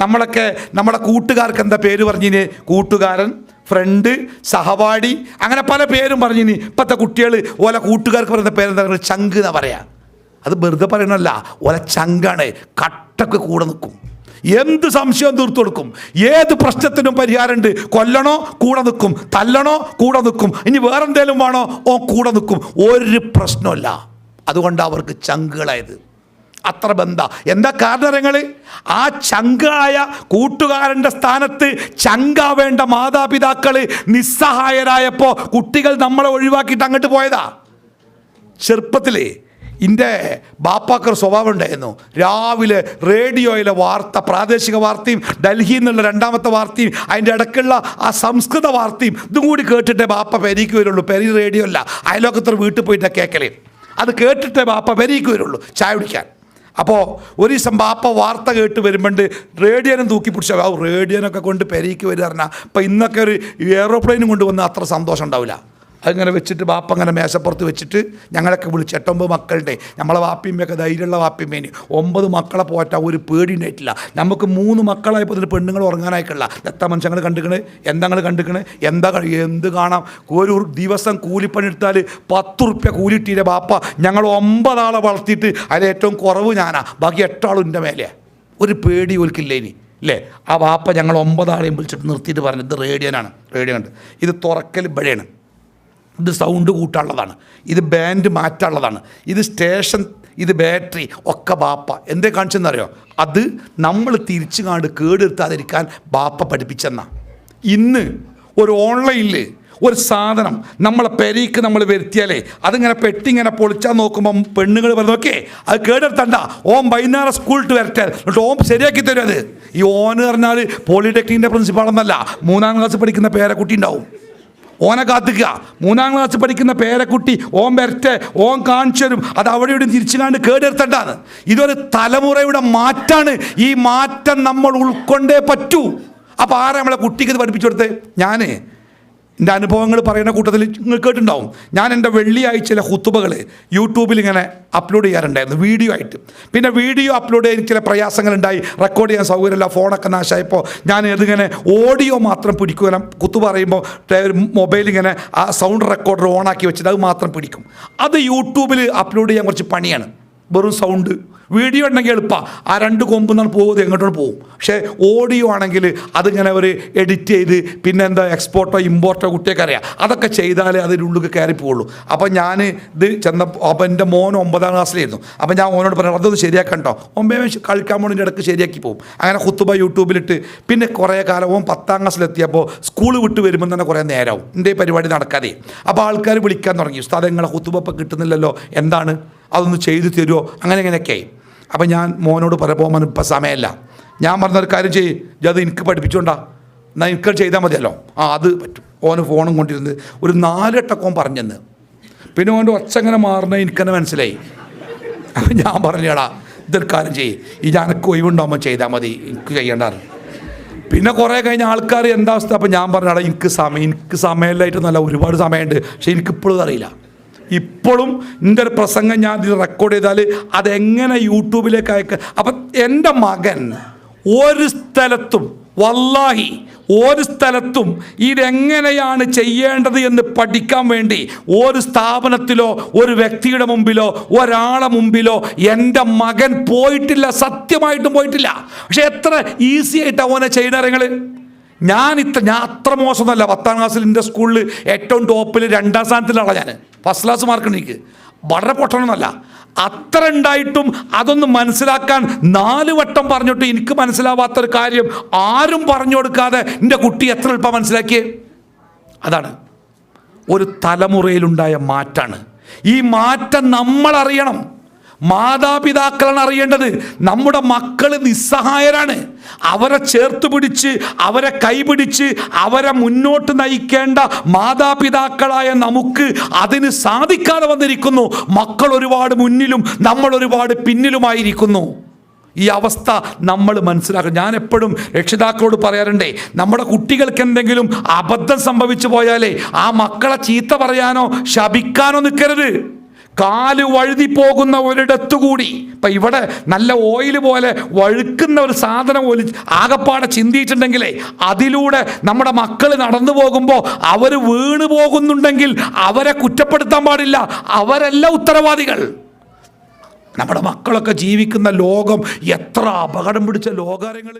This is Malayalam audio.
നമ്മളൊക്കെ നമ്മുടെ കൂട്ടുകാർക്ക് എന്താ പേര് പറഞ്ഞിന്? കൂട്ടുകാരൻ ഫ്രണ്ട് സഹപാഠി അങ്ങനെ പല പേരും പറഞ്ഞിന്. ഇപ്പോഴത്തെ കുട്ടികൾ ഓല കൂട്ടുകാർക്ക് പറയുന്ന പേരെന്താ? പറയുക ചങ്ക് എന്നാ പറയാ. അത് വെറുതെ പറയണല്ല. ഓല ചങ്കാണ്. കട്ടക്ക് കൂടെ നിൽക്കും. എന്ത് സംശയവും തീർത്തു കൊടുക്കും? ഏത് പ്രശ്നത്തിനും പരിഹാരമുണ്ട്. കൊല്ലണോ? കൂടെ നിൽക്കും. തല്ലണോ? കൂടെ നിൽക്കും. ഇനി വേറെന്തേലും വേണോ? ഓ കൂടെ നിൽക്കും. ഒരു പ്രശ്നമല്ല അതുകൊണ്ട് അവർക്ക് ചങ്കുകളായത്. അത്ര ബന്ധ. എന്താ കാരണങ്ങൾ ആ ചങ്കായ കൂട്ടുകാരന്റെ സ്ഥാനത്ത് ചങ്കാവേണ്ട മാതാപിതാക്കൾ നിസ്സഹായരായപ്പോൾ കുട്ടികൾ നമ്മളെ ഒഴിവാക്കിയിട്ട് അങ്ങോട്ട് പോയതാ. ചെറുപ്പത്തിൽ എന്റെ ബാപ്പാക്കർ സ്വഭാവം ഉണ്ടായിരുന്നു. രാവിലെ റേഡിയോയിലെ വാർത്ത പ്രാദേശിക വാർത്തയും ഡൽഹിയിൽ നിന്നുള്ള രണ്ടാമത്തെ വാർത്തയും അതിന്റെ ഇടയ്ക്കുള്ള ആ സംസ്കൃത വാർത്തയും ഇതും കൂടി കേട്ടിട്ടേ ബാപ്പ പെരീക്ക് വരുള്ളൂ. പെരി റേഡിയോ അല്ല അയലോക്കത്തൊരു വീട്ടിൽ പോയിട്ട് കേൾക്കലേ അത് കേട്ടിട്ടേ ബാപ്പ പെരീക്ക് വരുള്ളൂ ചായ കുടിക്കാൻ. അപ്പോൾ ഒരു ദിവസം ബാപ്പ വാർത്ത കേട്ട് വരുമ്പോണ്ട് റേഡിയോനും തൂക്കി പിടിച്ച ആ റേഡിയോനൊക്കെ കൊണ്ട് പെരീക്ക് വരിക പറഞ്ഞാൽ അപ്പോൾ ഇന്നൊക്കെ ഒരു എയറോപ്ലെയിനും കൊണ്ട് വന്ന് അത്ര സന്തോഷം ഉണ്ടാവില്ല അങ്ങനെ വെച്ചിട്ട് ബാപ്പ അങ്ങനെ മേശപ്പുറത്ത് വെച്ചിട്ട് ഞങ്ങളൊക്കെ വിളിച്ച് എട്ടൊമ്പത് മക്കളുടെ നമ്മളെ വാപ്പിയമ്മയൊക്കെ ധൈര്യമുള്ള വാപ്പിയമ്മേന്. ഒമ്പത് മക്കളെ പോറ്റാ ഒരു പേടി ഉണ്ടായിട്ടില്ല നമുക്ക് മൂന്ന് മക്കളായപ്പോൾ ഇതിന് പെണ്ണുങ്ങൾ ഉറങ്ങാനായിട്ടില്ല എത്ര മനുഷ്യങ്ങൾ കണ്ടിക്കണ്? എന്തങ്ങൾ കണ്ടിക്കണ്? എന്താ എന്ത് കാണാം? ഒരു ദിവസം കൂലിപ്പണി എടുത്താൽ പത്ത് റുപ്യ കൂലിട്ടീരെ ബാപ്പ. ഞങ്ങൾ ഒമ്പതാളെ വളർത്തിയിട്ട് അതിൽ ഏറ്റവും കുറവ് ഞാനാ. ബാക്കി എട്ടാളും എന്റെ മേലെയാണ് ഒരു പേടി ഒരുക്കില്ല ഇനി അല്ലേ ആ വാപ്പ ഞങ്ങൾ ഒമ്പതാളെയും വിളിച്ചിട്ട് നിർത്തിയിട്ട് പറഞ്ഞു ഇത് റേഡിയോനാണ്. റേഡിയോ ഉണ്ട് ഇത് തുറക്കൽ ഇവിടെയാണ്. ഇത് സൗണ്ട് കൂട്ടാനുള്ളതാണ്. ഇത് ബാൻഡ് മാറ്റാനുള്ളതാണ്. ഇത് സ്റ്റേഷൻ ഇത് ബാറ്ററി ഒക്കെ ബാപ്പ. എന്തേ കാണിച്ചെന്നറിയോ? അത് നമ്മൾ തിരിച്ചു കാണ്ട് കേടെടുത്താതിരിക്കാൻ ബാപ്പ പഠിപ്പിച്ചെന്നാ. ഇന്ന് ഒരു ഓൺലൈനിൽ ഒരു സാധനം നമ്മളെ പെരീക്ക് നമ്മൾ വരുത്തിയാലേ അതിങ്ങനെ പെട്ടിങ്ങനെ പൊളിച്ചാൽ നോക്കുമ്പം പെണ്ണുങ്ങൾ പറഞ്ഞു നോക്കേ അത് കേടെടുത്തണ്ട. ഓം വൈകുന്നേരം സ്കൂളിട്ട് വരട്ടെ. എന്നിട്ട് ഓം ശരിയാക്കി തരും അത്. ഈ ഓന് പറഞ്ഞാൽ പോളിടെക്നിക്കിന്റെ പ്രിൻസിപ്പാളെന്നല്ല മൂന്നാം ക്ലാസ് പഠിക്കുന്ന പേരക്കുട്ടി ഉണ്ടാവും. ഓനെ കാത്തുക മൂന്നാം ക്ലാസ് പഠിക്കുന്ന പേരക്കുട്ടി ഓം വരട്ടെ ഓം കാണിച്ചു തരും അത് അവിടെ ഇവിടെ തിരിച്ചുകാണ്ട് കേടെടുത്തണ്ടാണ് ഇതൊരു തലമുറയുടെ മാറ്റാണ്. ഈ മാറ്റം നമ്മൾ ഉൾക്കൊണ്ടേ പറ്റൂ. അപ്പോൾ ആരാ നമ്മളെ കുട്ടിക്ക് ഇത് പഠിപ്പിച്ചു കൊടുത്തത് ഞാൻ എന്റെ അനുഭവങ്ങൾ പറയുന്ന കൂട്ടത്തിൽ നിങ്ങൾ കേട്ടിട്ടുണ്ടാവും. ഞാൻ എന്റെ വെള്ളിയാഴ്ചയിലെ ഹുത്തുബകൾ യൂട്യൂബിൽ ഇങ്ങനെ അപ്ലോഡ് ചെയ്യാറുണ്ടായിരുന്നു വീഡിയോ ആയിട്ട്. പിന്നെ വീഡിയോ അപ്ലോഡ് ചെയ്യാൻ ചില പ്രയാസങ്ങളുണ്ടായി. റെക്കോർഡ് ചെയ്യാൻ സൗകര്യമില്ല ഫോണൊക്കെ നാശമായപ്പോൾ ഞാൻ ഇതിങ്ങനെ ഓഡിയോ മാത്രം പിടിക്കുക കുത്തു പറയുമ്പോൾ മൊബൈൽ ഇങ്ങനെ ആ സൗണ്ട് റെക്കോർഡർ ഓണാക്കി വെച്ചിട്ട് അത് മാത്രം പിടിക്കും. അത് യൂട്യൂബിൽ അപ്ലോഡ് ചെയ്യാൻ കുറച്ച് പണിയാണ്. വെറും സൗണ്ട് വീഡിയോ ഉണ്ടെങ്കിൽ എളുപ്പമാണ് ആ രണ്ട് കൊമ്പെന്നാണ് പോകുന്നത് എങ്ങോട്ടോ പോകും പക്ഷേ ഓഡിയോ ആണെങ്കിൽ അതിങ്ങനെ അവർ എഡിറ്റ് ചെയ്ത് പിന്നെ എന്താ എക്സ്പോർട്ടോ ഇമ്പോർട്ടോ കുട്ടിയൊക്കെ അറിയാം. അതൊക്കെ ചെയ്താലേ അതിന്റെ ഉള്ളിൽ കയറി പോവുള്ളൂ. അപ്പോൾ ഞാൻ ഇത് ചെന്ന അപ്പോൾ എന്റെ മോൻ ഒമ്പതാം ക്ലാസ്സിലായിരുന്നു. അപ്പോൾ ഞാൻ ഓനോട് പറഞ്ഞു അതൊന്ന് ശരിയാക്കണ്ടോ? ഒമ്പേ കളിക്കാൻ പോണതിന്റെ ഇടയ്ക്ക് ശരിയാക്കി പോകും അങ്ങനെ കുത്തുബ യൂട്യൂബിലിട്ട് പിന്നെ കുറേ കാലം പത്താം ക്ലാസ്സിലെത്തിയപ്പോൾ സ്കൂൾ വിട്ട് വരുമ്പോൾ തന്നെ കുറേ നേരവും. എന്റെ പരിപാടി നടക്കാതെ. അപ്പോൾ ആൾക്കാർ വിളിക്കാൻ തുടങ്ങി. ഉസ്താദ് നിങ്ങളെ കുത്തുബപ്പം കിട്ടുന്നില്ലല്ലോ. എന്താണ്? അതൊന്ന് ചെയ്തു തരുമോ അങ്ങനെ ഇങ്ങനെയൊക്കെയായി അപ്പം ഞാൻ മോനോട് പറയുമ്പോൾ ഇപ്പം സമയമല്ല. ഞാൻ പറഞ്ഞൊരു കാര്യം ചെയ്യ്. ഇത് എനിക്ക് പഠിപ്പിച്ചോണ്ടാ. എന്നാൽ എനിക്ക് ചെയ്താൽ മതിയല്ലോ. ആ അത് പറ്റും. ഓന് ഫോണും കൊണ്ടിരുന്ന് ഒരു നാലെട്ടക്കോൻ പറഞ്ഞെന്ന്. പിന്നെ ഓന്റെ ഒച്ച എങ്ങനെ മാറുന്ന എനിക്കെന്നെ മനസ്സിലായി. അപ്പം ഞാൻ പറഞ്ഞേടാ ഇതൊരു കാര്യം ചെയ്യ്. ഈ ഞാനൊക്കെ ഒഴിവുണ്ടാകുമ്പോൾ ചെയ്താൽ മതി. എനിക്ക് ചെയ്യേണ്ടാറ് പിന്നെ കുറേ കഴിഞ്ഞ ആൾക്കാർ എന്താ അവസ്ഥ? അപ്പം ഞാൻ പറഞ്ഞാടാ എനിക്ക് സമയം എനിക്ക് സമയമില്ലായിട്ടൊന്നല്ല ഒരുപാട് സമയമുണ്ട്. പക്ഷേ എനിക്കിപ്പോഴും അറിയില്ല. ഇപ്പോഴും എന്റെ ഒരു പ്രസംഗം ഞാൻ ഇത് റെക്കോർഡ് ചെയ്താൽ അതെങ്ങനെ യൂട്യൂബിലേക്ക് അയക്കുക അപ്പം എന്റെ മകൻ ഒരു സ്ഥലത്തും വല്ലാഹി ഒരു സ്ഥലത്തും ഇതെങ്ങനെയാണ് ചെയ്യേണ്ടത് എന്ന് പഠിക്കാൻ വേണ്ടി ഒരു സ്ഥാപനത്തിലോ ഒരു വ്യക്തിയുടെ മുമ്പിലോ ഒരാളെ മുമ്പിലോ എന്റെ മകൻ പോയിട്ടില്ല സത്യമായിട്ടും പോയിട്ടില്ല. പക്ഷെ എത്ര ഈസി ആയിട്ട് അവനെ ചെയ്യുന്നറിയങ്ങൾ ഞാൻ ഇത്ര ഞാൻ അത്ര മോശമൊന്നുമല്ല പത്താം ക്ലാസ്സിൽ എന്റെ സ്കൂളിൽ ഏറ്റവും ടോപ്പിൽ രണ്ടാം സ്ഥാനത്തിലാണ് ഞാൻ. ഫസ്റ്റ് ക്ലാസ് മാർക്ക് എനിക്ക്. വളരെ പൊട്ടണമെന്നല്ല അത്ര ഉണ്ടായിട്ടും അതൊന്ന് മനസ്സിലാക്കാൻ നാല് വട്ടം പറഞ്ഞിട്ട് എനിക്ക് മനസ്സിലാവാത്തൊരു കാര്യം ആരും പറഞ്ഞു കൊടുക്കാതെ എന്റെ കുട്ടി എത്ര എളുപ്പം മനസ്സിലാക്കിയേ? അതാണ്. ഒരു തലമുറയിലുണ്ടായ മാറ്റാണ്. ഈ മാറ്റം നമ്മൾ അറിയണം മാതാപിതാക്കളാണ് അറിയേണ്ടത്. നമ്മുടെ മക്കൾ നിസ്സഹായരാണ്. അവരെ ചേർത്ത് പിടിച്ച് അവരെ കൈപിടിച്ച് അവരെ മുന്നോട്ട് നയിക്കേണ്ട മാതാപിതാക്കളായ നമുക്ക് അതിന് സാധിക്കാതെ വന്നിരിക്കുന്നു. മക്കൾ ഒരുപാട് മുന്നിലും നമ്മൾ ഒരുപാട് പിന്നിലുമായിരിക്കുന്നു. ഈ അവസ്ഥ നമ്മൾ മനസ്സിലാക്കണം. ഞാൻ എപ്പോഴും രക്ഷിതാക്കളോട് പറയാറുണ്ടേ നമ്മുടെ കുട്ടികൾക്ക് എന്തെങ്കിലും അബദ്ധം സംഭവിച്ചു പോയാലേ ആ മക്കളെ ചീത്ത പറയാനോ ശപിക്കാനോ നിൽക്കരുത്. കാൽ വഴുതി പോകുന്ന ഒരിടത്തു കൂടി ഇപ്പൊ ഇവിടെ നല്ല ഓയിൽ പോലെ വഴുക്കുന്ന ഒരു സാധനം ഒലി ആകപ്പാടെ ചിന്തിയിട്ടുണ്ടെങ്കിലേ അതിലൂടെ നമ്മുടെ മക്കൾ നടന്നു പോകുമ്പോൾ അവർ വീണു പോകുന്നുണ്ടെങ്കിൽ അവരെ കുറ്റപ്പെടുത്താൻ പാടില്ല. അവരല്ല ഉത്തരവാദികൾ. നമ്മുടെ മക്കളൊക്കെ ജീവിക്കുന്ന ലോകം എത്ര അപകടം പിടിച്ച ലോകാരങ്ങൾ